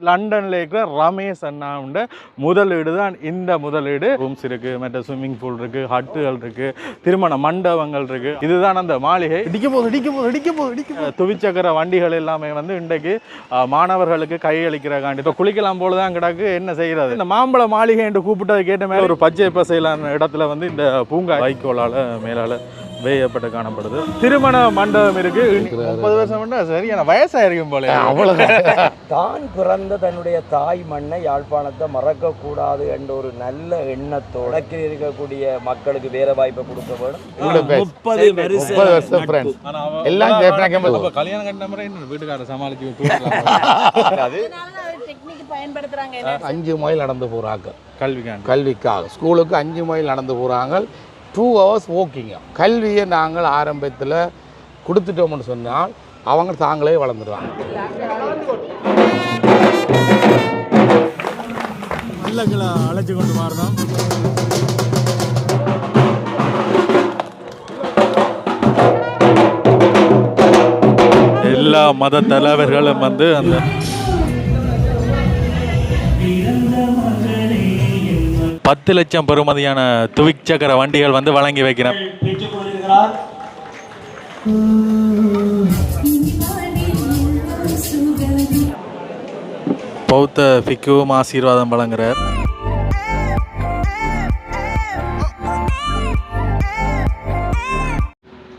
லண்டன்ல இருக்கிற ரமேஷ் அண்ணாவுண்ட முதலீடு தான் இந்த முதலீடு. ரூம்ஸ் இருக்கு மற்ற ஸ்விம்மிங் பூல் இருக்கு ஹட்டுகள் இருக்கு திருமண மண்டபங்கள் இருக்கு. இதுதான் அந்த மாளிகை. இடிக்க போகுது இடிக்க போகுது இடிக்க போகுது இடிக்க துவிச்சக்கர வண்டிகள் எல்லாமே வந்து இன்றைக்கு மாணவர்களுக்கு கையளிக்கிறக்காண்டி இப்போ குளிக்கலாம் போல தான் கிடக்கு என்ன செய்யறது? இந்த மாம்பழ மாளிகை என்று கூப்பிட்டதை கேட்ட மாதிரி ஒரு பச்சை பசையிலான இடத்துல வந்து இந்த பூங்கா வைக்கோலால மேலால வேயப்பட்டு காணப்படுது. திருமண மண்டபம் இருக்கு. முப்பது வருஷம் சரியான வயசாயிருக்கும் போல அவ்வளவுதான். தான் பிறந்த தன்னுடைய தாய் மண்ணை யாழ்ப்பாணத்தை மறக்கக்கூடாது என்ற ஒரு நல்ல எண்ணத்தோட இருக்கக்கூடிய மக்களுக்கு வேலை வாய்ப்பை கொடுக்க பேசு. முப்பது வருஷ முப்பது வருஷம் எல்லாம் கல்யாணம் கட்டின முறை சமாளிச்சு தூக்கலாம். அது அஞ்சு மைல் நடந்து போறாங்க. கல்விக்காண்டி கல்விக்காக. ஸ்கூலுக்கு அஞ்சு மைல் நடந்து போகிறாங்க டூ ஹவர்ஸ் வாக்கிங்க கல்வியை நாங்கள் ஆரம்பத்தில் கொடுத்துட்டோம்னு சொன்னால் அவங்க தாங்களே வளர்ந்துடுவாங்க பல்லக்களை அழைச்சு கொண்டு மாறணும் எல்லா மத தலைவர்களும் வந்து அந்த பத்து லட்சம் பெறுமதியான துவிச்சக்கர வண்டிகள் வந்து வழங்கி வைக்கிறேன். பௌத்த பிக்குவும் ஆசீர்வாதம் வழங்குறார்.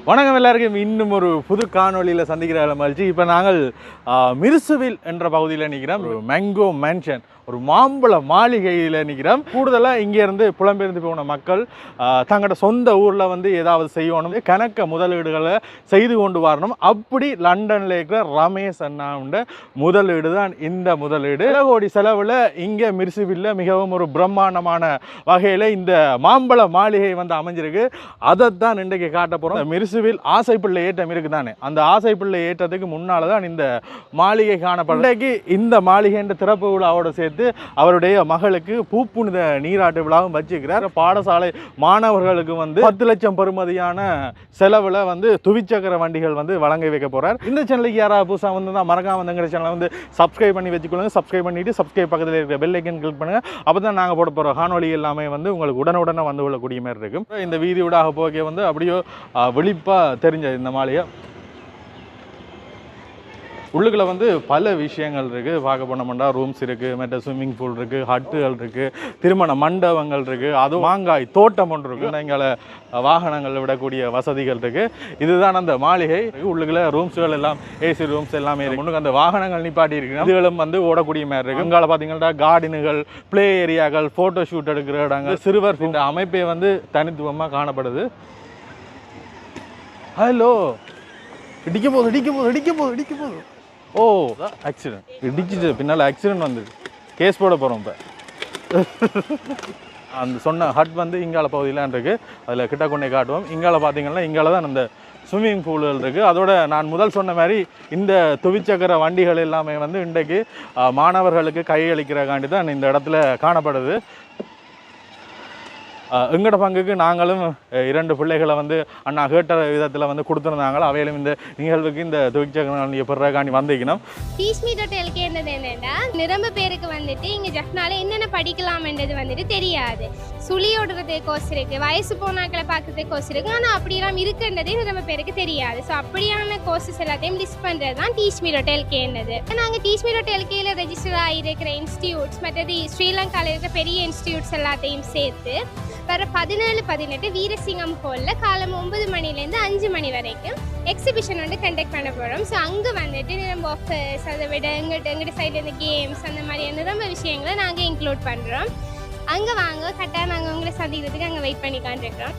வணக்கம் எல்லாருக்கும். இன்னும் ஒரு புது காணொளியில் சந்திக்கிற மகிழ்ச்சி. இப்போ நாங்கள் மிருசுவில் என்ற பகுதியில் நிற்கிறோம். மேங்கோ மேன்ஷன் ஒரு மாம்பழ மாளிகையில் நிற்கிறோம் கூடுதலாக இங்கேருந்து புலம்பெயர்ந்து போன மக்கள் தங்களோட சொந்த ஊரில் வந்து ஏதாவது செய்யணும் கணக்க முதலீடுகளை செய்து கொண்டு வரணும். அப்படி லண்டனில் இருக்கிற ரமேஷ் அண்ணாவுண்ட முதலீடு தான் இந்த முதலீடு. சில கோடி செலவில் இங்கே மிர்சுவில்ல மிகவும் ஒரு பிரம்மாண்டமான வகையில் இந்த மாம்பழ மாளிகை வந்து அமைஞ்சிருக்கு. அதைத்தான் இன்றைக்கு காட்ட போகிறோம் மிர்சுவில் ஆசைப்பிள்ளை ஏற்றம் இருக்குதானே? அந்த ஆசைப்பிள்ளை ஏற்றத்துக்கு முன்னால் தான் இந்த மாளிகை காணப்படும். இன்றைக்கு இந்த மாளிகைன்ற திறப்பு விழாவோட சேர்த்து அவருடைய மகளுக்கு பூப்புனித நீராட்டு விழாவும் வச்சிருக்கிறார். பாடசாலை மாணவர்களுக்கு வந்து பத்து லட்சம் பெறுமதியான செலவில் வந்து துவிச்சக்கர வண்டிகள் வந்து வழங்க வைக்க போகிறார் இந்த சேனலுக்கு யாராவது புதுசாக வந்து தான் மறக்காம வந்துங்கிற சேனலை வந்து சப்ஸ்கிரைப் பண்ணி வச்சுக்கொள்ளுங்க. சப்ஸ்கிரைப் பண்ணிவிட்டு சப்ஸ்கிரைப் பக்கத்தில் இருக்கிற பெல் ஐக்கன் கிளிக் பண்ணுங்கள் அப்போ தான் நாங்கள் போட போகிற காணொலி எல்லாமே வந்து உங்களுக்கு உடனுடனே வந்து கொள்ளக்கூடிய மாதிரி இருக்கும். இந்த வீதி வீதியூடாக போக வந்து அப்படியோ வெளிப்பாக தெரிஞ்சது இந்த மாளிகை. உள்ளுக்குள்ள வந்து பல விஷயங்கள் இருக்குது பார்க்க போனோம்னா ரூம்ஸ் இருக்குது மற்ற ஸ்விம்மிங் பூல் இருக்குது ஹட்டுகள் இருக்குது திருமண மண்டபங்கள் இருக்குது அதுவும் மாங்காய் தோட்டம் ஒன்று இருக்குது எங்களை வாகனங்கள் விடக்கூடிய வசதிகள் இருக்குது இதுதான் அந்த மாளிகை. உள்ளுக்குள்ள ரூம்ஸ்கள் எல்லாம் ஏசி ரூம்ஸ் எல்லாமே இருக்கு. முன்னுக்கு அந்த வாகனங்கள் நிப்பாட்டி இருக்கு இதுகளும் வந்து ஓடக்கூடிய மாதிரி இருக்கு. உங்களால் பார்த்தீங்கன்னா கார்டனுகள் ப்ளே ஏரியாக்கள் ஃபோட்டோ ஷூட் எடுக்கிற இடங்கள். சிறுவர் இந்த அமைப்பே வந்து தனித்துவமாக காணப்படுது. ஹலோ இடிக்க போகுது இடிக்க போகுது இடிக்க போகுது இடிக்க போகுது. ஓ ஆக்சிடென்ட் இடிச்சிட்டு பின்னால் ஆக்சிடென்ட் வந்தது. கேஸ் போட போகிறோம் இப்போ. அந்த சொன்ன ஹட் வந்து இங்கால பகுதியிலாம் இருக்குது அதில் கிட்ட கொண்டே காட்டுவோம். இங்கால பார்த்தீங்கன்னா இங்கால தான் அந்த ஸ்விம்மிங் பூல்கள் இருக்குது அதோட நான் முதல் சொன்ன மாதிரி இந்த துவிச்சக்கர வண்டிகள் எல்லாமே வந்து இன்றைக்கு மாணவர்களுக்கு கையளிக்கிறக்காண்டி தான் இந்த இடத்துல காணப்படுது. அஹ், எங்கட பங்குக்கு நாங்களும் இரண்டு பிள்ளைகளை வந்து அண்ணா கேட்ட விதத்தில் வந்து கொடுத்துருந்தாங்களோ? அவையிலும் இந்த நிகழ்வுக்கு இந்த துவிச்சக்கர வண்டியை பெறக்காண்டி வந்திக்கணும் டீச்மி டோட்டலுக்கு என்னது என்னென்னா நிரம்ப பேருக்கு வந்துட்டு இங்கே ஜஃப்னால என்னென்ன படிக்கலாம்ன்றது வந்துட்டு தெரியாது. சுழி ஓடுறது கோர்ஸ் வயசு போனாக்களை பார்க்கறது கோர்ஸ் இருக்குது ஆனால் அப்படிலாம் இருக்குன்றதே நிரம்ப பேருக்கு தெரியாது. ஸோ அப்படியான கோர்சஸ் எல்லாத்தையும் லிஸ்ட் பண்ணுறது தான் டீச்மி டோட்டலுக்கு என்னது. நாங்கள் டீச்மி டோட்டலுக்கு ரெஜிஸ்டர் ஆகிருக்கிற இன்ஸ்டியூட்ஸ் மற்றது ஸ்ரீலங்காவில் இருக்கிற பெரிய இன்ஸ்டியூட்ஸ் எல்லாத்தையும் சேர்த்து வர பதினேழு பதினெட்டு வீரசிங்கம் ஹோலில் காலம் ஒன்பது மணிலேருந்து அஞ்சு மணி வரைக்கும் எக்ஸிபிஷன் வந்து கண்டக்ட் பண்ண போகிறோம் ஸோ அங்கே வந்துட்டு நம்ம ஆஃபர்ஸ் அதை விட எங்கிட்ட எங்கிட்ட சைடில் இருந்து கேம்ஸ் அந்த மாதிரியான ரொம்ப விஷயங்களை நாங்கள் இன்க்ளூட் பண்ணுறோம் அங்கே வாங்க கரெக்டாக நாங்கள் உங்களை சந்திக்கிறதுக்கு அங்கே வெயிட் பண்ணி காண்டிருக்கிறோம்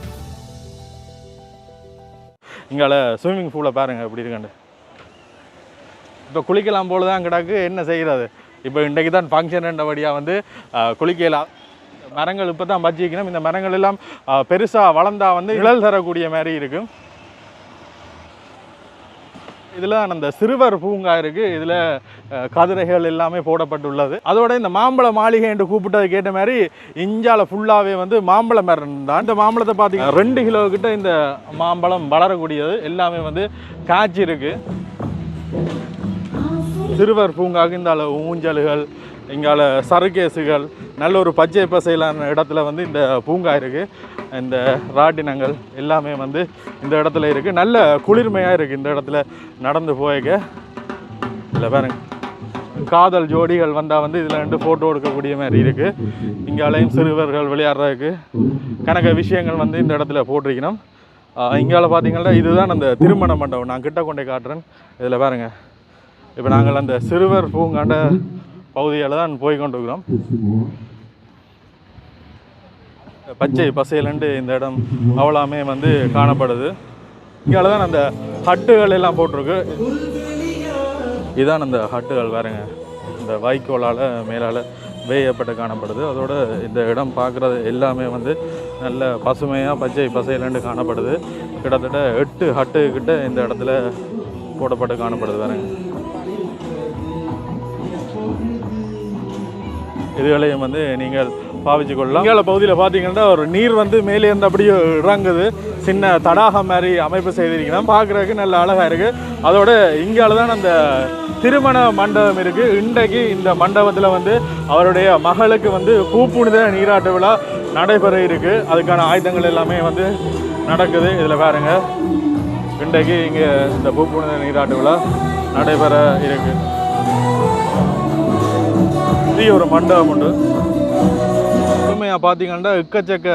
இங்கால ஸ்விம்மிங் பூலை பாருங்கள் எப்படி இருக்காண்டு இப்போ குளிக்கலாம் போல தான் அங்கடாக்கு என்ன செய்கிறது இப்போ இன்றைக்கு தான் ஃபங்க்ஷன் வழியாக வந்து குளிக்கலாம் மரங்கள் இப்போ தான் பஜ்ஜிக்கணும் இந்த மரங்கள் எல்லாம் பெருசாக வளர்ந்தா வந்து நிழல் தரக்கூடிய மாதிரி இருக்கும் இதில் அந்த சிறுவர் பூங்கா இருக்குது இதில் கதிரைகள் எல்லாமே போடப்பட்டுள்ளது. அதோட இந்த மாம்பழ மாளிகை என்று கூப்பிட்டது கேட்ட மாதிரி இஞ்சால ஃபுல்லாகவே வந்து மாம்பழ மரம் தான். இந்த மாம்பழத்தை பார்த்தீங்கன்னா ரெண்டு கிலோ கிட்ட இந்த மாம்பழம் வளரக்கூடியது. எல்லாமே வந்து காய்ச்சி இருக்குது சிறுவர் பூங்காவுக்கு இந்த ஊஞ்சல்கள் இங்கால சருகேசுகள் நல்ல ஒரு பச்சை பசையிலான இடத்துல வந்து இந்த பூங்கா இருக்குது இந்த ராட்டினங்கள் எல்லாமே வந்து இந்த இடத்துல இருக்குது நல்ல குளிர்மையாக இருக்குது இந்த இடத்துல நடந்து போய்க்க. இல்லை பாருங்க. காதல் ஜோடிகள் வந்தால் வந்து இதில் ரெண்டு ஃபோட்டோ எடுக்கக்கூடிய மாதிரி இருக்குது இங்காலையும் சிறுவர்கள் விளையாடுறதுக்கு கணக்க விஷயங்கள் வந்து இந்த இடத்துல போட்டிருக்கணும். இங்கால பார்த்தீங்கன்னா இதுதான் அந்த திருமண மண்டபம். நான் கிட்ட கொண்டே காட்டுறேன். இதில் பாருங்க. இப்போ நாங்கள் அந்த சிறுவர் பூங்காண்ட பகுதியில் தான் போய் கொண்டிருக்கிறோம். பச்சை பசையிலண்டு இந்த இடம் அவ்வளாமே வந்து காணப்படுது. இங்கே தான் அந்த ஹட்டுகள் எல்லாம் போட்டிருக்கு. இதான் அந்த ஹட்டுகள் வேறுங்க. இந்த வைக்கோலால் மேலால் வேயப்பட்டு காணப்படுது. அதோட இந்த இடம் பார்க்குறது எல்லாமே வந்து நல்ல பசுமையாக பச்சை பசையிலண்டு காணப்படுது. கிட்டத்தட்ட எட்டு ஹட்டுக்கிட்ட இந்த இடத்துல போடப்பட்டு காணப்படுது வேறுங்க. இதுகளையும் வந்து நீங்கள் பாவிச்சு கொள்ளலாம் இங்கே பகுதியில் பார்த்தீங்கன்னா ஒரு நீர் வந்து மேலே இருந்து அப்படியே இறங்குது. சின்ன தடாகம் மாதிரி அமைப்பு செய்திருக்கணும் பார்க்குறதுக்கு நல்ல அழகாக இருக்குது அதோட இங்கால தான் அந்த திருமண மண்டபம் இருக்குது இன்றைக்கு இந்த மண்டபத்தில் வந்து அவருடைய மகளுக்கு வந்து பூப்புனித நீராட்டு விழா நடைபெற இருக்குது அதுக்கான ஆயுதங்கள் எல்லாமே வந்து நடக்குது. இதில் பாருங்க. இன்றைக்கு இங்கே இந்த பூப்புனித நீராட்டு விழா நடைபெற இருக்குது இது ஒரு மண்டபம் உண்டு. முழுமையாக பார்த்தீங்கன்னா எக்கச்சக்க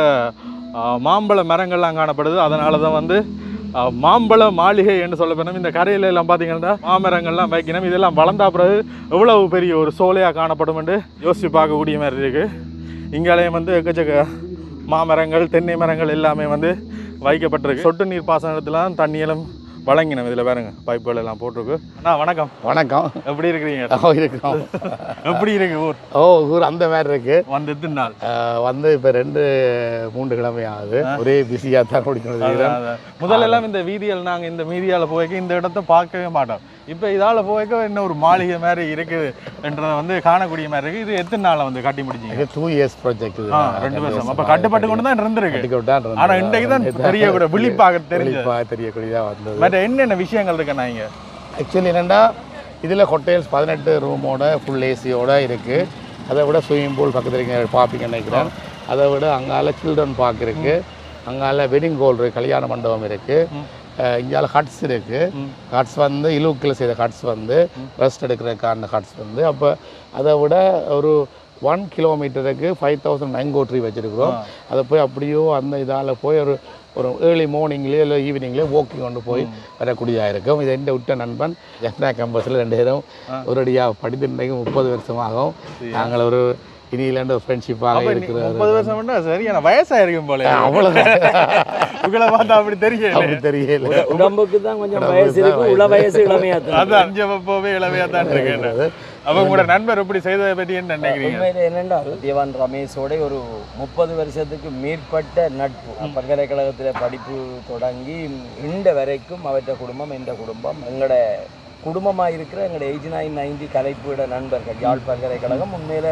மாம்பழ மரங்கள்லாம் காணப்படுது. அதனால தான் வந்து மாம்பழ மாளிகை என்று சொல்லப்படும். இந்த கரையில எல்லாம் பார்த்தீங்கன்னா மாமரங்கள்லாம் வைக்கணும். இதெல்லாம் வளர்ந்தா பிறகு எவ்வளவு பெரிய ஒரு சோலையாக காணப்படும் என்று யோசித்து பார்க்கக்கூடிய மாதிரி இருக்குது இங்காலேயும் வந்து எக்கச்சக்க மாமரங்கள் தென்னை மரங்கள் எல்லாமே வந்து வைக்கப்பட்டிருக்கு. சொட்டு நீர் பாசனத்துலாம் தண்ணியெல்லாம் வழங்கினோம் இதில் பாருங்க பைப்புகள் எல்லாம் போட்டிருக்கு. அண்ணா வணக்கம். வணக்கம். எப்படி இருக்கிறீங்க? ஓ இருக்கோம். எப்படி இருக்கு ஊர்? ஓ ஊர் அந்த மாதிரி இருக்கு. வந்து எத்தனை நாள்? வந்து இப்போ ரெண்டு மூன்று கிழமை ஆகுது. ஒரே பிஸியாக தான். முதல்ல எல்லாம் இந்த வீதியில் நாங்க இந்த மீதியால போய்க்க இந்த இடத்த பார்க்கவே மாட்டோம். இப்ப இதால போய்க்க என்ன ஒரு மாளிகை மாதிரி இருக்குது என்றதை வந்து காணக்கூடிய மாதிரி இருக்கு. இது எத்தனை நாள்ல வந்து கட்டி முடிச்சீங்க டூ இயர்ஸ் ப்ராஜெக்ட் இது. ரெண்டு வருஷம். அப்ப கட்டுப்பட்டு கொண்டு தான் இருந்திருக்கு. கட்டிக்கொண்டு ஆனா இன்றைக்கு தான் தெரியக்கூட விழிப்பாக தெரிஞ்சது. தெரியக்கூடியதாக வந்தது. மற்ற என்னென்ன விஷயங்கள் இருக்குண்ணா இங்க? ஆக்சுவலி என்னென்னா இதில் ஹோட்டல்ஸ் பதினெட்டு ரூமோட ஃபுல் ஏசியோட இருக்குது அதை விட ஸ்விம்மிங் பூல் பக்கத்தில் நீங்கள் பார்ப்பீங்க நினைக்கிறேன். அதை விட அங்கால சில்ட்ரன் பார்க் இருக்குது அங்கால வெட்டிங் ஹால் இருக்குது கல்யாண மண்டபம் இருக்குது இங்கால ஹட்ஸ் இருக்குது ஹட்ஸ் வந்து இலூக்கில் செய்த ஹட்ஸ் வந்து ரெஸ்ட் எடுக்கிறதுக்கான ஹட்ஸ் வந்து. அப்போ அதை விட ஒரு ஒன் கிலோமீட்டருக்கு ஃபைவ் தௌசண்ட் மேங்கோ ட்ரீ வச்சுருக்குறோம் அதை போய் அப்படியோ அந்த இதால் போய் ஒரு ஒரு ஏர்லி மார்னிங்லேயோ இல்லை ஈவினிங்லேயோ வாக்கிங் கொண்டு போய் வரக்கூடியதாக இருக்கும். இது எந்த விட்ட நண்பன் ஜெஃப்னா கேம்பஸில் ரெண்டு பேரும் ஒரடியாக படித்து இன்றைக்கு முப்பது வருஷமாகும். நாங்கள் ஒரு இனியிலேருந்து ஒரு ஃப்ரெண்ட்ஷிப்பாக அப்ப நீ இருக்கிற முப்பது வருஷம் பண்ணா சரியான வயசா இருக்கும் போல. அவ்வளோதான் உங்களை பார்த்தா அப்படி தெரியல அப்படி தெரியல உடம்புக்கு தான் கொஞ்சம் வயசு இருக்கு உள வயசு. இளமையா தான் அது அஞ்சு போவே இளவையா தான் இருக்கேன் அப்ப உங்களோட நண்பர் எப்படி செய்ததை பற்றி என்ன நினைக்கிறீங்க? என்னென்றால் தேவான் ரமேஷோட ஒரு முப்பது வருஷத்துக்கு மேற்பட்ட நட்பு. பல்கலைக்கழகத்தில் படிப்பு தொடங்கி இந்த வரைக்கும் அவற்ற குடும்பம் எந்த குடும்பம் எங்களோட குடும்பமாக இருக்கிற எங்களோட எயிட்டி நைன் நைன்டி கலைப்பிட நண்பர்கள் யாழ் பல்கலைக்கழகம். உண்மையில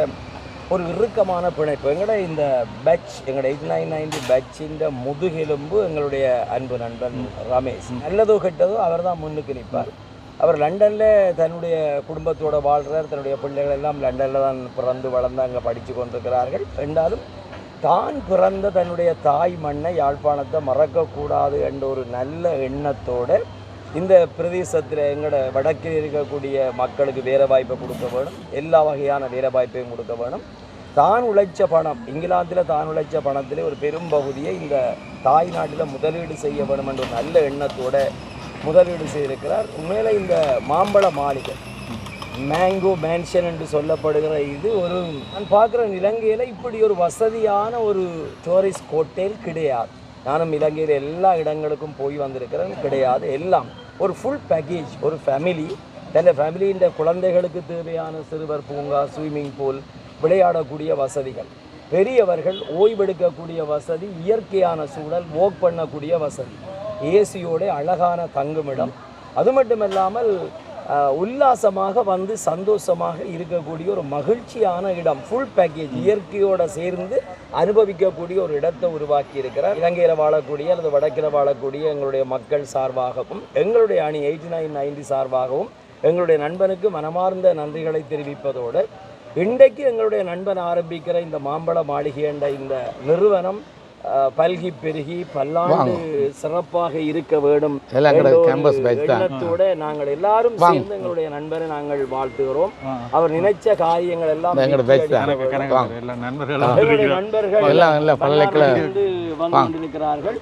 ஒரு இறுக்கமான பிணைப்பு. எங்களோட இந்த பேட்ச் எங்களோட எயிட்டி நைன் நைன்டி பேட்சின் முதுகெலும்பு எங்களுடைய அன்பு நண்பன் ரமேஷ். நல்லதோ கெட்டதோ அவர் தான் முன்னுக்கு நிற்பார். அவர் லண்டனில் தன்னுடைய குடும்பத்தோட வாழ்கிறார் தன்னுடைய பிள்ளைகள் எல்லாம் லண்டனில் தான் பிறந்து வளர்ந்து அங்கே படித்து கொண்டிருக்கிறார்கள். என்றாலும் தான் பிறந்த தன்னுடைய தாய் மண்ணை யாழ்ப்பாணத்தை மறக்கக்கூடாது என்ற ஒரு நல்ல எண்ணத்தோடு இந்த பிரதேசத்தில் எங்களோட வடக்கில் இருக்கக்கூடிய மக்களுக்கு வேலை வாய்ப்பை கொடுக்க வேணும். எல்லா வகையான வேலை வாய்ப்பையும் கொடுக்க வேணும். தான் உழைச்ச பணம் இங்கிலாந்தில் தான் உழைச்ச பணத்திலே ஒரு பெரும் பகுதியை இந்த தாய் நாட்டில் முதலீடு செய்ய வேணும் என்ற நல்ல எண்ணத்தோட முதலீடு செய்திருக்கிறார். உண்மையிலே இந்த மாம்பழ மாளிகை மேங்கோ மேன்ஷன் என்று சொல்லப்படுகிற இது ஒரு நான் பார்க்குற இலங்கையில் இப்படி ஒரு வசதியான ஒரு டூரிஸ்ட் ஹோட்டல் கிடையாது. நானும் இலங்கையில் எல்லா இடங்களுக்கும் போய் வந்திருக்கிறேன் கிடையாது. எல்லாம் ஒரு ஃபுல் பேக்கேஜ் ஒரு ஃபேமிலி தன் ஃபேமிலியின் குழந்தைகளுக்கு தேவையான சிறுவர் பூங்கா ஸ்விம்மிங் பூல் விளையாடக்கூடிய வசதிகள். பெரியவர்கள் ஓய்வெடுக்கக்கூடிய வசதி இயற்கையான சூழல் வாக் பண்ணக்கூடிய வசதி. ஏசியோட அழகான தங்குமிடம். அது மட்டுமல்லாமல் இல்லாமல் உல்லாசமாக வந்து சந்தோஷமாக இருக்கக்கூடிய ஒரு மகிழ்ச்சியான இடம் ஃபுல் பேக்கேஜ் இயற்கையோடு சேர்ந்து அனுபவிக்கக்கூடிய ஒரு இடத்தை உருவாக்கி இருக்கிறார். இலங்கையில் வாழக்கூடிய அல்லது வடக்கில் வாழக்கூடிய எங்களுடைய மக்கள் சார்பாகவும் எங்களுடைய அணி எயிட்டி நைன் நைன்டி சார்பாகவும் எங்களுடைய நண்பனுக்கு மனமார்ந்த நன்றிகளை தெரிவிப்பதோடு இன்றைக்கு எங்களுடைய நண்பன் ஆரம்பிக்கிற இந்த மாம்பழ மாளிகை என்ற இந்த நிறுவனம் பல்கி பெருகி பல்லாண்டு சிறப்பாக இருக்க வேண்டும். எண்ணத்தோட நாங்கள் எல்லாரும். சேர்ந்து எங்களுடைய நண்பரை நாங்கள் வாழ்த்துகிறோம். அவர் நினைச்ச காரியங்கள் எல்லாம் எங்களுடைய. நண்பர்கள் வந்து. கொண்டிருக்கிறார்கள்.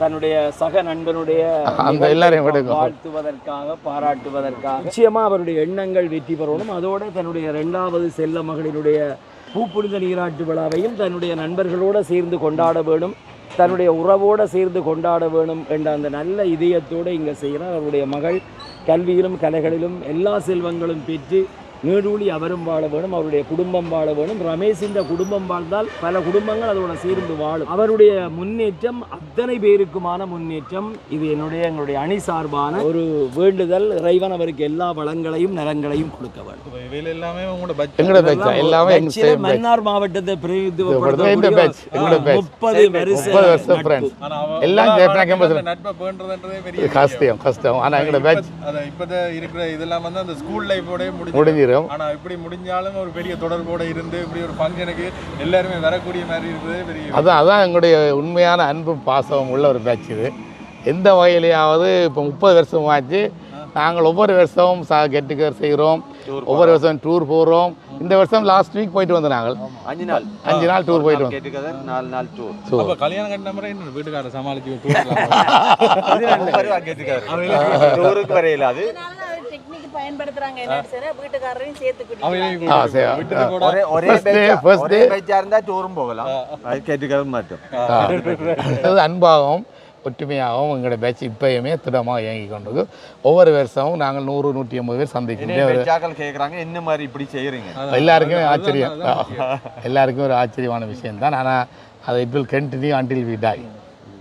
தன்னுடைய சக நண்பனுடைய அந்த எல்லாரையும். வாழ்த்துவதற்காக பாராட்டுவதற்காக. நிச்சயமா அவருடைய எண்ணங்கள் வெற்றி பெறணும். அதோட தன்னுடைய இரண்டாவது செல்ல மகளினுடைய பூப்புனித நீராட்டு விழாவையும் தன்னுடைய நண்பர்களோடு சேர்ந்து கொண்டாட வேணும் தன்னுடைய உறவோடு சேர்ந்து கொண்டாட வேணும் என்ற அந்த நல்ல இதயத்தோடு இங்கே செய்கிறார் அவருடைய மகள். கல்வியிலும் கலைகளிலும் எல்லா செல்வங்களும் பெற்று நீடூழி அவரும் வாழ வேணும் அவருடைய குடும்பம் வாழ வேணும். ரமேஷ் இந்த குடும்பம் வாழ்ந்தால் பல குடும்பங்கள் அதோட சேர்ந்து வாழும். அவருடைய முன்னேற்றம் அத்தனை பேருக்குமான முன்னேற்றம். இது என்னுடைய எங்களுடைய அணி சார்பான ஒரு வேண்டுதல். இறைவன் அவருக்கு எல்லா வளங்களையும் நலங்களையும் கொடுக்க வேண்டும். எல்லாமே உங்களோட. மன்னார் மாவட்டத்தை batch. முப்பது எல்லாம் கஷ்டம் கஷ்டம். ஆனால் எங்களோட பேட்ச் இப்ப- அத இப்பத இருக்கிற இதெல்லாம் வந்து அந்த ஸ்கூல் லைஃபோட முடிஞ்சு முடிஞ்சிடும் ஆனா இப்படி முடிஞ்சாலும் ஒரு பெரிய தொடர்போட இருந்து இப்படி ஒரு ஃபங்க்ஷனுக்கு எல்லாருமே வரக்கூடிய மாதிரி இருக்கிறதே பெரிய அதான் அதான் எங்களுடைய உண்மையான அன்பும் பாசமும் உள்ள ஒரு பேட்ச் இது. எந்த வகையிலையாவது இப்போ முப்பது வருஷம் ஆச்சு நாங்கள் ஒவ்வொரு வருஷமும் சா கெட்டுக்கர் செய்கிறோம் ஒவ்வொரு வருஷம் டூர் போகிறோம் இந்த வருஷம் லாஸ்ட் வீக் போயிட்டு வந்தோம் நாங்கள். அஞ்சு நாள். அஞ்சு நாள் டூர் போயிட்டு வந்தோம் கேட்டுக்கதை நாலு நாள் டூர் டூர் அப்ப கல்யாணம் கட்டின முறை என்ன வீட்டுக்காரர் சமாளிச்சு டூர்லாம் டூருக்கு வரையில அது. அதனால ஒற்றுமையாகவும் எங்களோட பேட்ச் இப்பயுமே திடமாக இயங்கி கொண்டிருக்கு. ஒவ்வொரு வருஷமும் நாங்கள் நூறு நூற்றி ஐம்பது பேர் பேச்சாக்கள் கேக்குறாங்க என்ன மாதிரி இப்படி செய்யறீங்க எல்லாருக்குமே ஆச்சரியம். எல்லாருக்கும் ஒரு ஆச்சரியமான விஷயம் தான் ஆனால் அதை it will continue until we die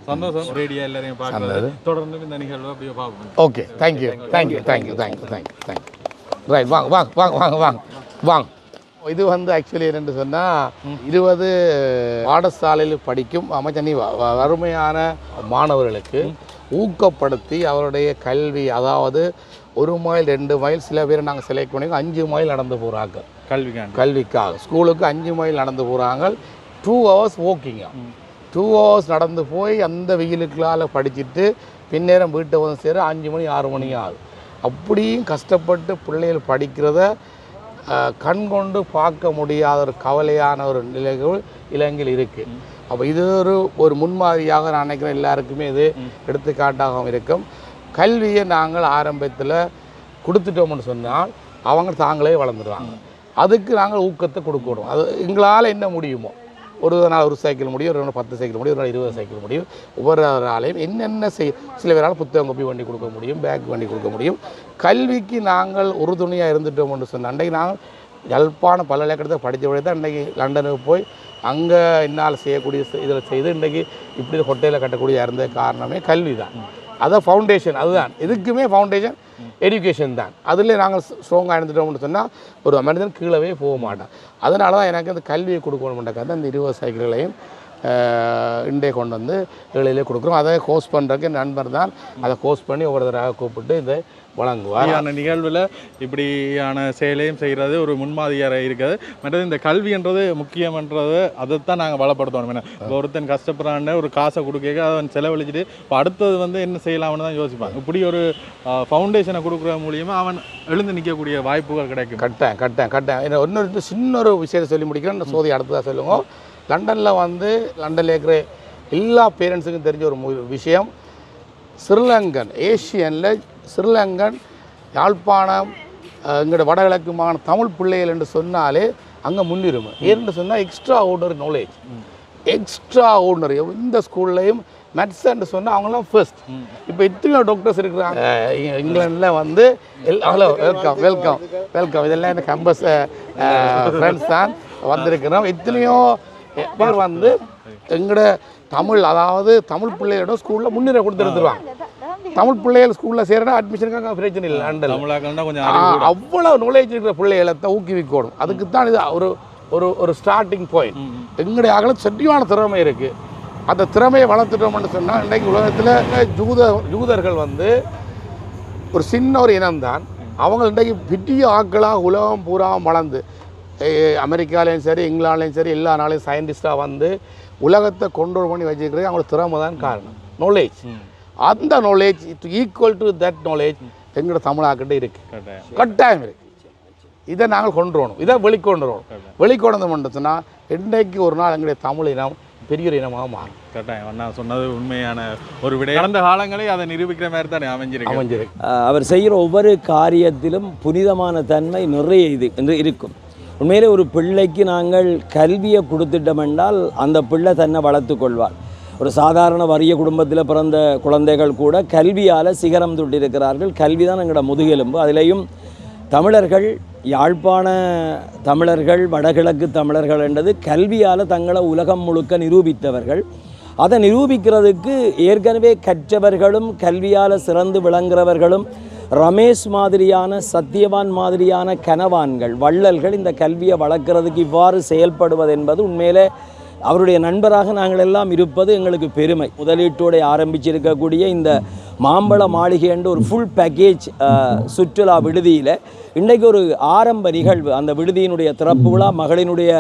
சந்தோஷம். ரேடியா எல்லாரையும் பார்க்கறது தொடர்ந்து இந்த நிகழ்வு அப்படியே பார்ப்போம். Okay thank you thank you thank you thank you thank you thank you right வாங்க வாங்க வாங்க வாங்க வாங்க வாங்க. இது வந்து ஆக்சுவலி என்னென்னு சொன்னால் இருபது பாடசாலையில் படிக்கும் அமைச்சனி வறுமையான மாணவர்களுக்கு ஊக்கப்படுத்தி அவருடைய கல்வி அதாவது ஒரு மைல் ரெண்டு மைல் சில பேர் நாங்கள் செலக்ட் பண்ணி அஞ்சு மைல் நடந்து போகிறாங்க கல்விக்காண்டி கல்விக்காக. ஸ்கூலுக்கு அஞ்சு மைல் நடந்து போகிறாங்க two hours walking two hours நடந்து போய் அந்த வெயிலுக்குள்ளால படிச்சுட்டு பின்னேரம் வீட்டை வந்து சேர அஞ்சு மணி ஆறு மணி ஆகுது. அப்படியும் கஷ்டப்பட்டு பிள்ளைகள் படிக்கிறத கண் கொண்டு பார்க்க முடியாத ஒரு கவலையான ஒரு நிலைகள் இலங்கையில் இருக்குது அப்போ இது ஒரு ஒரு முன்மாதிரியாக நான் நினைக்கிறேன் எல்லாருக்குமே இது எடுத்துக்காட்டாகவும் இருக்கும். கல்வியை நாங்கள் ஆரம்பத்தில் கொடுத்துட்டோம்னு சொன்னால் அவங்க தாங்களே வளர்ந்துடுவாங்க அதுக்கு நாங்கள் ஊக்கத்தை கொடுக்கணும் அது எங்களால் என்ன முடியுமோ. ஒரு நாள் ஒரு சைக்கிள் முடியும் ஒரு நாள் பத்து சைக்கிள் முடியும் ஒரு நாள் இருபது சைக்கிள் முடியும். ஒவ்வொரு ஆளையும் என்னென்ன செய் சில பேரால் புத்தகம் கொப்பி வண்டி கொடுக்க முடியும் பேக் வண்டி கொடுக்க முடியும். கல்விக்கு நாங்கள் உறுதுணையாக இருந்துட்டோம் ஒன்று சொன்னால் அன்றைக்கு நாங்கள் யாழ்ப்பாண பல்கலைக்கழகத்தை படித்த வழி தான் இன்றைக்கி லண்டனுக்கு போய் அங்கே என்னால் செய்யக்கூடிய இதில் செய்து இன்றைக்கி இப்படி ஹோட்டலில் கட்டக்கூடிய இருந்த காரணமே கல்வி தான் அதான் ஃபவுண்டேஷன் அதுதான். எதுக்குமே ஃபவுண்டேஷன் எஜுகேஷன் தான். அதில் நாங்கள் ஸ்ட்ராங்காக இருந்துட்டோம்னு சொன்னால் ஒரு மனிதன் கீழவே போக மாட்டான். அதனால தான் எனக்கு அந்த கல்வியை கொடுக்கணுமென்றக்காக அந்த இருபது சைக்கிள்களையும் இண்டே கொண்டு வந்து ஏழையிலே கொடுக்குறோம். அதை கோர்ஸ் பண்ணுறதுக்கு நண்பர் தான். அதை கோர்ஸ் பண்ணி ஒவ்வொருத்தராக கூப்பிட்டு இந்த வழங்குவார். நிகழ்வில் இப்படியான செயலையும் செய்கிறது ஒரு முன்மாதிரியாக இருக்குது மற்றது இந்த கல்வின்றது முக்கியம்ன்றது அதைத்தான் நாங்கள் வளப்படுத்தணும் ஏன்னா இப்போ ஒருத்தன் கஷ்டப்படுறான்னு ஒரு காசை கொடுக்க அவன் செலவழிச்சிட்டு இப்போ அடுத்தது வந்து என்ன செய்யலாம்னு தான் யோசிப்பான் இப்படி ஒரு ஃபவுண்டேஷனை கொடுக்குற மூலியமா அவன் எழுந்து நிற்கக்கூடிய வாய்ப்புகள் கிடைக்கும். கட்டேன் கட்டேன் கட்டேன் இன்னொரு சின்ன ஒரு விஷயத்தை சொல்லி முடிக்கிறேன். இந்த சோதி அடுத்ததாக சொல்லுங்க. லண்டனில் வந்து லண்டனில் இருக்கிற எல்லா பேரண்ட்ஸுக்கும் தெரிஞ்ச ஒரு மு- விஷயம். ஸ்ரீலங்கன் ஏஷியனில் ஸ்ரீலங்கன் யாழ்ப்பாணம் எங்களோட வடகிழக்கு மாகாண தமிழ் பிள்ளைகள் என்று சொன்னாலே அங்கே முன்னுரிமை. ஏன்னு சொன்னால் extraordinary knowledge extraordinary இந்த ஸ்கூல்லையும் மெட்ஸ்ன்னு சொன்னால் அவங்களாம் ஃபர்ஸ்ட் இப்போ எத்தனையோ டாக்டர்ஸ் இருக்கிறாங்க. இங்கிலாண்டில் வந்து ஹலோ வெல்கம் வெல்கம் வெல்கம் இதெல்லாம் இந்த கம்பஸ் ஃப்ரெண்ட்ஸ் தான் வந்திருக்கிறோம். எத்தனையோ பேர் வந்து எங்களோட தமிழ் அதாவது தமிழ் பிள்ளைகளோட ஸ்கூலில் முன்னுரிமை கொடுத்துருந்துருவாங்க தமிழ் பிள்ளைகள் ஸ்கூலில் சேரனா அட்மிஷனுக்காக பிரச்சனை இல்லை தான் கொஞ்சம். அவ்வளவு நாலேஜ் இருக்கிற பிள்ளைகளை தான் ஊக்குவிக்கணும். அதுக்கு தான் இது ஒரு ஒரு ஒரு ஸ்டார்டிங் பாயிண்ட் எங்களுடைய அகல சரியான திறமை இருக்குது அந்த திறமையை வளர்த்துட்டோம்னு சொன்னால் இன்றைக்கு உலகத்தில் ஜூத ஜூதர்கள் வந்து ஒரு சின்ன ஒரு இனம்தான். அவங்க இன்றைக்கு பெரிய ஆட்களாக உலகம் பூரா வளர்ந்து அமெரிக்காலையும் சரி இங்கிலாந்துலையும் சரி எல்லா நாளையும் சயின்டிஸ்டாக வந்து உலகத்தை கண்ட்ரோல் பண்ணி வச்சுக்கிறது அவங்களோட திறமை தான் காரணம் நாலேஜ் அந்த knowledge equal to that knowledge எங்களோட தமிழாக்கிட்ட இருக்கு. கட்டாயம். கட்டாயம் இருக்கு. இதை நாங்கள் கொண்டு வரணும். இதை வெளிக்கொண்டு வரணும். வெளிக்கொண்டு வந்துச்சுன்னா இன்றைக்கு ஒரு நாள் எங்களுடைய தமிழ் இனம் பெரிய ஒரு இனமாக மாறும். கட்டாயம். அண்ணா சொன்னது உண்மையான ஒரு விடை. கடந்த காலங்களே அதை நிரூபிக்கிற மாதிரி தானே அமைஞ்சிருக்கு. அமைஞ்சிருக்கு. அவர் செய்கிற ஒவ்வொரு காரியத்திலும் புனிதமான தன்மை நிறைய இது என்று இருக்கும். உண்மையிலே ஒரு பிள்ளைக்கு நாங்கள் கல்வியை கொடுத்துட்டோம் என்றால் அந்த பிள்ளை தன்னை வளர்த்து கொள்வார் ஒரு சாதாரண வறிய குடும்பத்தில் பிறந்த குழந்தைகள் கூட கல்வியால் சிகரம் தொட்டிருக்கிறார்கள். கல்வி தான் எங்களோட முதுகெலும்பு. அதிலேயும் தமிழர்கள் யாழ்ப்பாண தமிழர்கள் வடகிழக்கு தமிழர்கள் என்றது கல்வியால் தங்களை உலகம் முழுக்க நிரூபித்தவர்கள். அதை நிரூபிக்கிறதுக்கு ஏற்கனவே கற்றவர்களும் கல்வியால் சிறந்து விளங்குறவர்களும் ரமேஷ் மாதிரியான சத்தியவான் மாதிரியான கனவான்கள் வள்ளல்கள் இந்த கல்வியை வளர்க்குறதுக்கு இவ்வாறு செயல்படுவது என்பது உண்மையிலே அவருடைய நண்பராக நாங்கள் எல்லாம் இருப்பது எங்களுக்கு பெருமை. முதலீட்டோடு ஆரம்பிச்சிருக்கக்கூடிய இந்த மாம்பழ மாளிகை என்ற ஒரு ஃபுல் பேக்கேஜ் சுற்றுலா விடுதியில் இன்றைக்கு ஒரு ஆரம்ப நிகழ்வு. அந்த விடுதியினுடைய திறப்பு விழா மகளினுடைய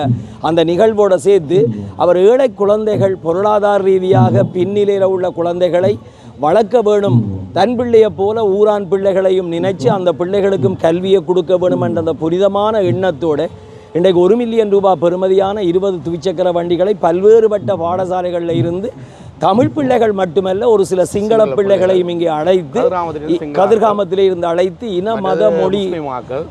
அந்த நிகழ்வோடு சேர்த்து அவர் ஏழை குழந்தைகள் பொருளாதார ரீதியாக பின்னிலையில் உள்ள குழந்தைகளை வளர்க்க வேணும். தன் பிள்ளையை போல ஊரான் பிள்ளைகளையும் நினைச்சு அந்த பிள்ளைகளுக்கும் கல்வியை கொடுக்க வேணும் என்ற அந்த புனிதமான எண்ணத்தோடு இன்றைக்கு ஒரு மில்லியன் ரூபாய் பெறுமதியான இருபது துவிச்சக்கர வண்டிகளை பல்வேறுபட்ட பாடசாலைகளில் இருந்து தமிழ் பிள்ளைகள் மட்டுமல்ல ஒரு சில சிங்கள பிள்ளைகளையும் இங்கே அழைத்து கதிர்காமத்திலே இருந்து அழைத்து இன மத மொழி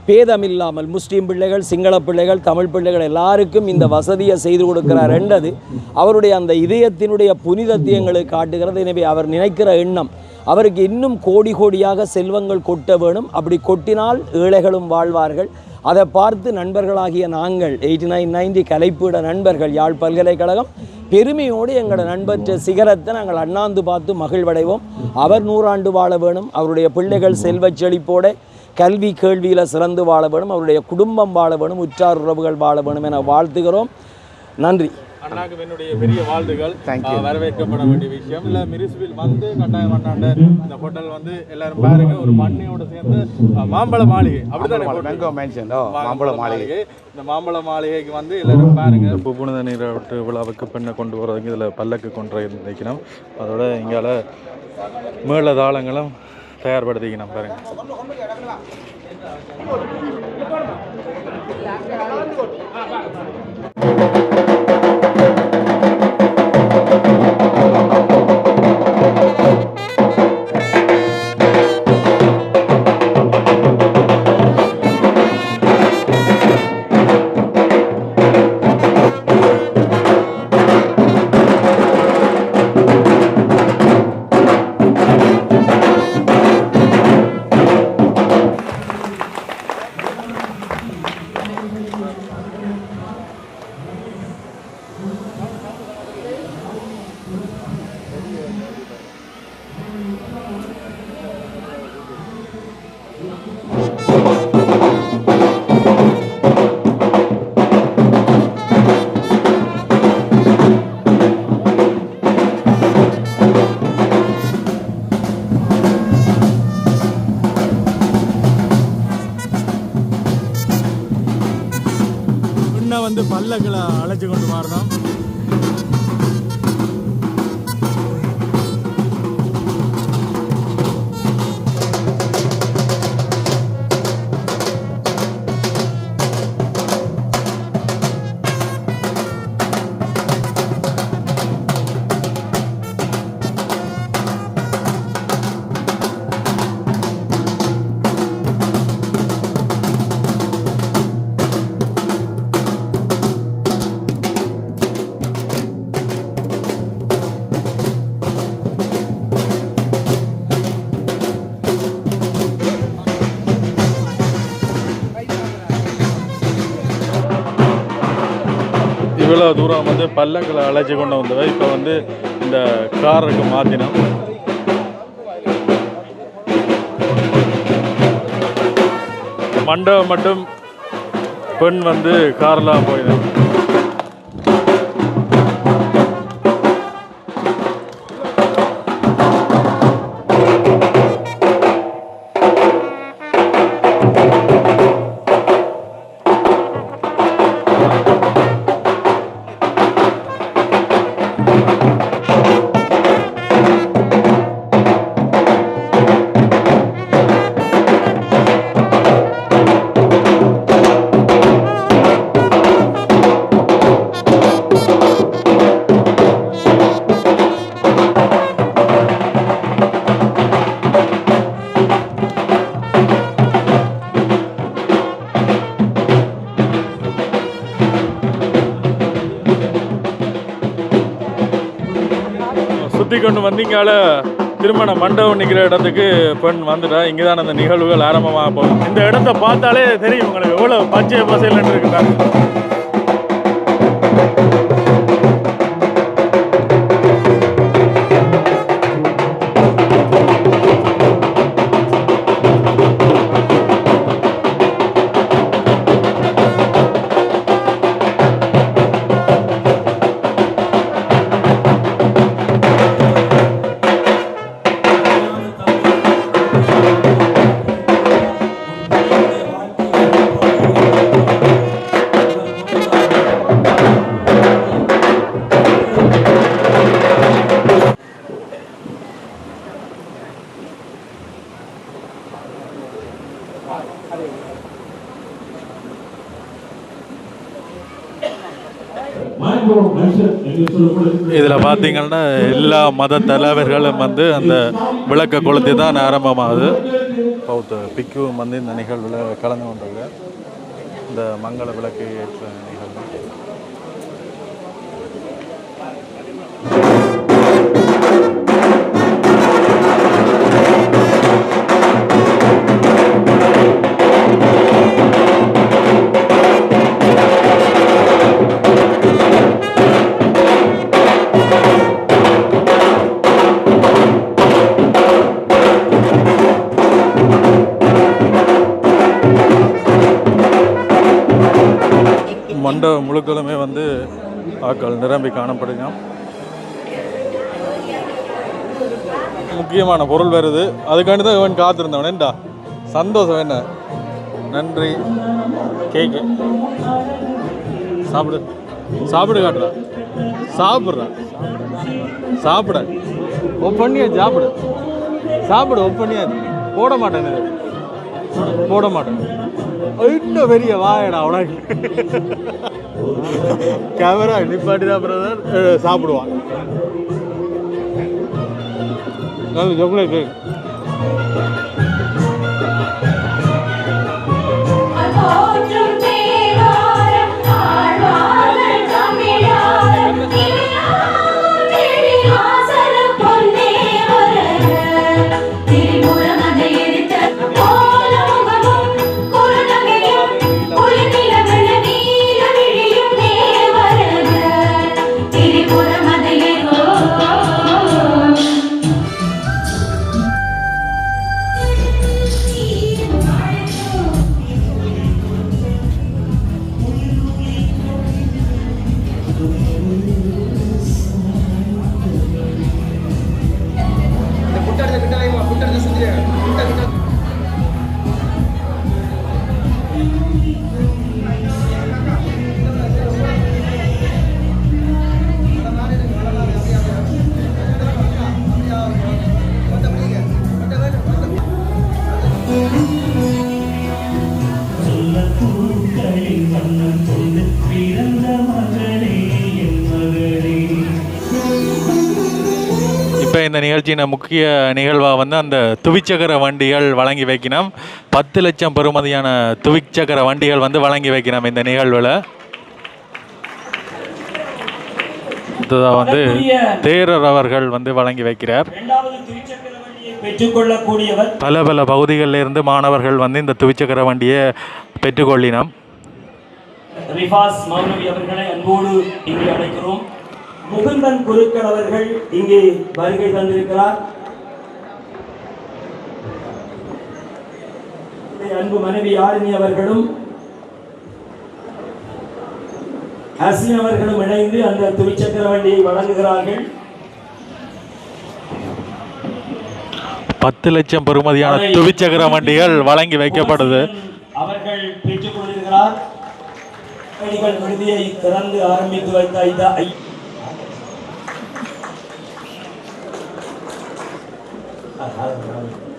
பேதமில்லாமல் முஸ்லீம் பிள்ளைகள் சிங்கள பிள்ளைகள் தமிழ் பிள்ளைகள் எல்லாருக்கும் இந்த வசதியை செய்து கொடுக்கிறார் என்றது அவருடைய அந்த இதயத்தினுடைய புனிதத்தை எங்களுக்கு காட்டுகிறது. எனவே அவர் நினைக்கிற எண்ணம் அவருக்கு இன்னும் கோடி கோடியாக செல்வங்கள் கொட்ட வேணும். அப்படி கொட்டினால் ஏழைகளும் வாழ்வார்கள். அதை பார்த்து நண்பர்களாகிய நாங்கள் எயிட்டி நைன் நைன்டி கலைப்பீட நண்பர்கள் யாழ் பல்கலைக்கழகம் பெருமையோடு எங்களோட நண்பற்ற சிகரத்தை நாங்கள் அண்ணாந்து பார்த்து மகிழ்வடைவோம். அவர் நூறாண்டு வாழ வேணும் அவருடைய பிள்ளைகள் செல்வச் செழிப்போட கல்வி கேள்வியில் சிறந்து வாழ வேணும் அவருடைய குடும்பம் வாழ வேணும் உற்றார் உறவுகள் வாழ வேணும் என வாழ்த்துகிறோம். நன்றி. அண்ணாக்கு என்னுடைய பெரிய வாழ்த்துகள். வரவேற்கப்பட வேண்டிய விஷயம். இல்ல மிரிசுவில் வந்து கட்டாயம் அண்ணாண்ட இந்த ஹோட்டல் வந்து எல்லாரும் பாருங்க. ஒரு பண்ணையோட சேர்ந்து மாம்பழ மாளிகை. அப்படித்தானே மாம்பழ மாளிகை. இந்த மாம்பழ மாளிகைக்கு வந்து எல்லாரும் பாருங்க. இப்போ புனித நீராட்டு விழாவுக்கு பெண்ணை கொண்டு வரதுக்கு இதில் பல்லக்கு கொண்டு வைக்கணும். அதோட இங்கால மேள தாளங்களும் தயார்படுத்திக்கணும் பாருங்க. இன்னும் அழைச்சு அழைச்சி கொண்டு வரணும் தூரம் வந்து பல்லக்கில் அழைச்சி கொண்டு வந்தவை. இப்போ வந்து இந்த காருக்கு மாற்றினோம் மண்டபம் மட்டும் பெண் வந்து கார்லாம் போயிடும் இன்னைக்கால திருமண மண்டபம் நிற்கிற இடத்துக்கு பெண் வந்துட்டா. இங்கே தான் அந்த நிகழ்வுகள் ஆரம்பமாக போகும் இந்த இடத்த பார்த்தாலே தெரியும் உங்களுக்கு எவ்வளோ பச்சை பசையில் இருக்குதாங்க பார்த்தீங்கன்னா எல்லா மத தலைவர்களும் வந்து அந்த விளக்க கொளுத்தி தான் ஆரம்பமாகுது. பௌத்த பிக்கு வந்து இந்த நிகழ்வில் கலந்து கொண்டாங்க இந்த மங்கள விளக்கு ஏற்ற நிகழ்வு. முழுக்களுமே வந்து ஆக்கள் நிரம்பி காணப்படுங்க. முக்கியமான பொருள் வருது அதுக்காண்டி தான் இவன் காத்திருந்தவன். ஏண்டா? சந்தோஷம் என்ன? நன்றி. கேக்கு. சாப்பிடு. சாப்பிடு காட்டுறா. சாப்பிட்றா. சாப்பிட. ஒப்பண்ணியா சாப்பிடு. சாப்பிடு ஒப்பண்ணியா போட மாட்டேன் போட மாட்டேன் இன்னும் பெரிய வாயடா உனக்கு. கேமரா நிப்பாட்டி தான் பிரதர் சாப்பிடுவான். சாக்லேட் கேக் நிகழ்ச்சியின் முக்கிய நிகழ்வாக வந்து அந்த துவிச்சக்கர வண்டிகள் வழங்கி வைக்கணும் பத்து லட்சம் பெறுமதியான துவிச்சக்கர வண்டிகள் வந்து வழங்கி வைக்கணும் இந்த நிகழ்வில். அடுத்ததாக வந்து தேரர் அவர்கள் வந்து வழங்கி வைக்கிறார். பெற்றுக்கொள்ளக்கூடியவர் பல பல பகுதிகளில் இருந்து மாணவர்கள் வந்து இந்த துவிச்சக்கர வண்டியை பெற்றுக்கொள்ளினோம். ரிஃபாஸ் மௌலவி அவர்களை அன்போடு இங்கே அழைக்கிறோம். முகுந்தன் குருக்கள் அவர்கள் இங்கே வருகை தந்திருக்கிறார். அன்பு மனைவி யாழினி அவர்களும் ஹசீன் அவர்களும் இணைந்து அந்த துவிச்சக்கர வண்டியை வழங்குகிறார்கள். பத்து லட்சம் பெறுமதியான துவிச்சக்கர வண்டிகள் வழங்கி வைக்கப்படுது. அவர்கள் பெற்றுக் கொள்கிறார் திறந்து ஆரம்பித்து வைத்த இந்த ஐ-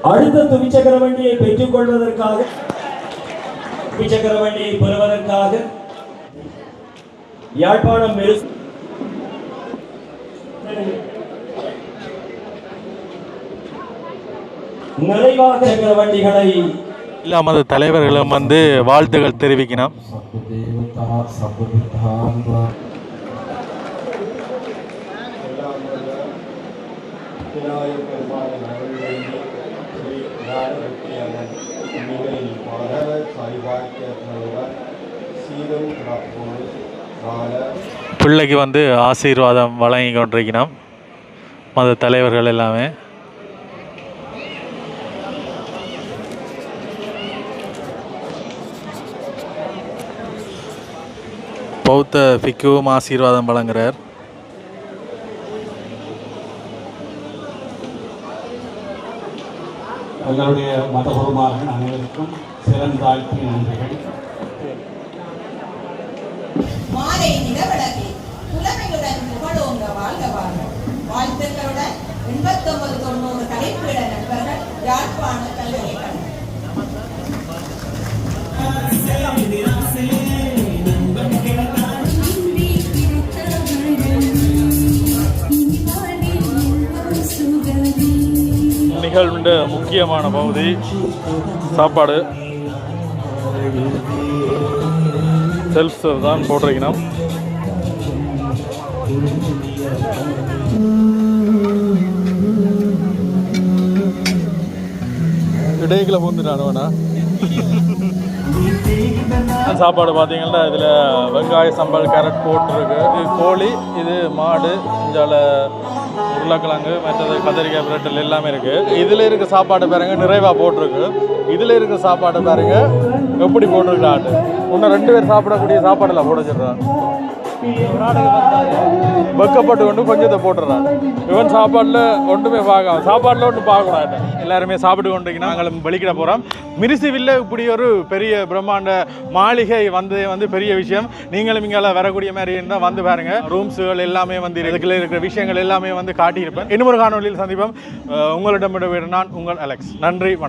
அடுத்த துவிச்சக்கர வண்டியை பெற்றுக் கொள்வதற்காக துவிச்சக்கர வண்டியை பெறுவதற்காக யாழ்ப்பாணம் மெரு நிறைவாக சக்கர வண்டிகளை எல்லா மத தலைவர்களும் வந்து வாழ்த்துகள் தெரிவிக்கணும் பிள்ளைக்கு வந்து ஆசீர்வாதம் வழங்கி கொண்டிருக்கிறோம். மத தலைவர்கள் எல்லாமே. பௌத்த பிக்குவும் ஆசீர்வாதம் வழங்குகிறார் எங்களுடைய மதகுருமார்கள் அனைவருக்கும் சிறந்தாழ்த்தி நன்றிகள். எண்பத்தொன்பது தொண்ணூறு கலைப்பீட நண்பர்கள் யாழ்ப்பாண கல்லூரி கண் நிகழ்வுண்ட முக்கியமான பகுதி சாப்பாடு. செல்ஃப் சர்வ் தான் போட்டிருக்கணும். டேக்கில் பூந்துட்டானுவனா சாப்பாடு பார்த்தீங்கன்னா இதில் வெங்காய சம்பல் கேரட் போட்டிருக்கு. இது கோழி இது மாடு இஞ்சால உருளைக்கிழங்கு மற்றது கத்திரிக்காய் பிரட்டல் எல்லாமே இருக்குது இதில் இருக்க சாப்பாடு பாருங்க நிறைவாக போட்டிருக்கு. இதில் இருக்க சாப்பாடு பாருங்க எப்படி போட்டிருக்கு ஆட்டு. இன்னும் ரெண்டு பேர் சாப்பிடக்கூடிய சாப்பாடுல போட வச்சிடுறான் வெக்கப்பட்டு கொண்டு கொஞ்சத்தை போட்டுறான் இவன் சாப்பாட்டில் ஒன்றுமே பார்க்க சாப்பாட்டில் ஒன்றும் பார்க்கக்கூடாது. எல்லாருமே சாப்பிட்டு கொண்டு நாங்களும் வெளிக்கிட போகிறோம் மிரிசிவில்ல இப்படி ஒரு பெரிய பிரம்மாண்ட மாளிகை வந்து வந்து பெரிய விஷயம். நீங்களும் இங்கே வரக்கூடிய மாதிரி இருந்தால் வந்து பாருங்க. ரூம்ஸுகள் எல்லாமே வந்து இதுக்குள்ள இருக்கிற விஷயங்கள் எல்லாமே வந்து காட்டியிருப்பேன். இன்னொரு காணொலியில் சந்திப்போம். உங்களிடம் விட நான் உங்கள் அலெக்ஸ். நன்றி வணக்கம்.